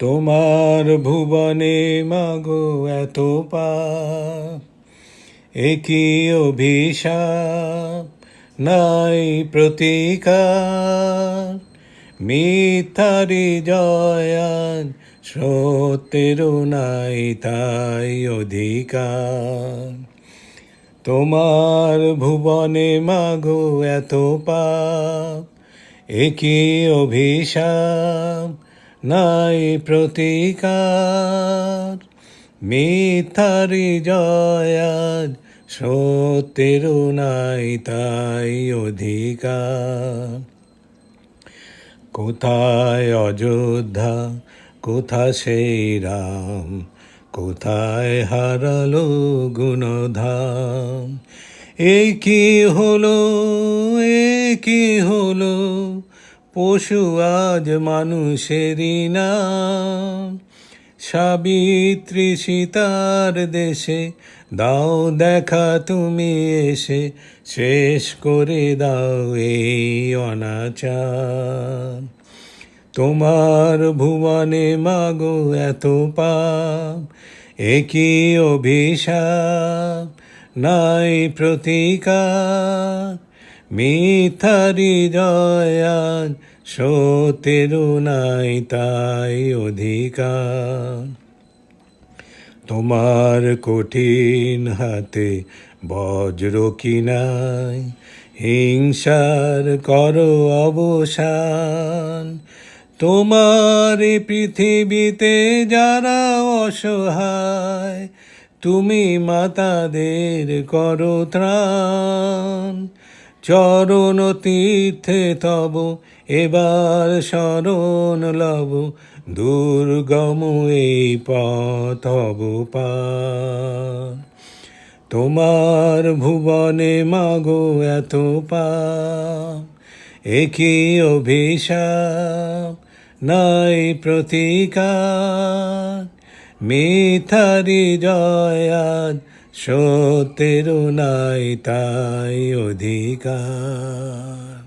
তোমার ভুবনে মাগো এত পাপ, একই অভিশাপ, নাই প্রতিকার। মিথ্যারি জয়ান সত্যেরও নাই তাই অধিকার। তোমার ভুবনে মাগো এত পাপ, একই অভিশাপ নাই প্রতিকার। মিথ্যারি জয়ান সত্যেরও নাই তাই অধিকার। কোথায় অযোধ্যা কোথা সেই রাম, কোথায় হারালো গুণধাম? এ কি হলো, এ কি হলো পশু আজ মানুষেরই নাম। সাবিত্রী সীতার দেশে দাও দেখা তুমি এসে, শেষ করে দাও এই অনাচার। তোমার ভুবনে মাগো এত পাপ, একই অভিশাপ, নাই প্রতিকার। মিথ্যারি জয়ান সত্যেরও নাই তাই অধিকার। তোমার কঠিন হাতে বজ্র কি নাই? হিংসার কর অবসান। তোমার পৃথিবীতে যারা অসহায়, তুমি মাতাদের করো ত্রাণ। চরণ তীর্থে তব, এবার শরণ লব, দুর্গম এই পথ পার তোমার ভুবনে মাগো এত পাপ একই অভিশাপ নাই প্রতিকার। মিথারি জয়ান সত্যেরও নাই তাই অধিকার।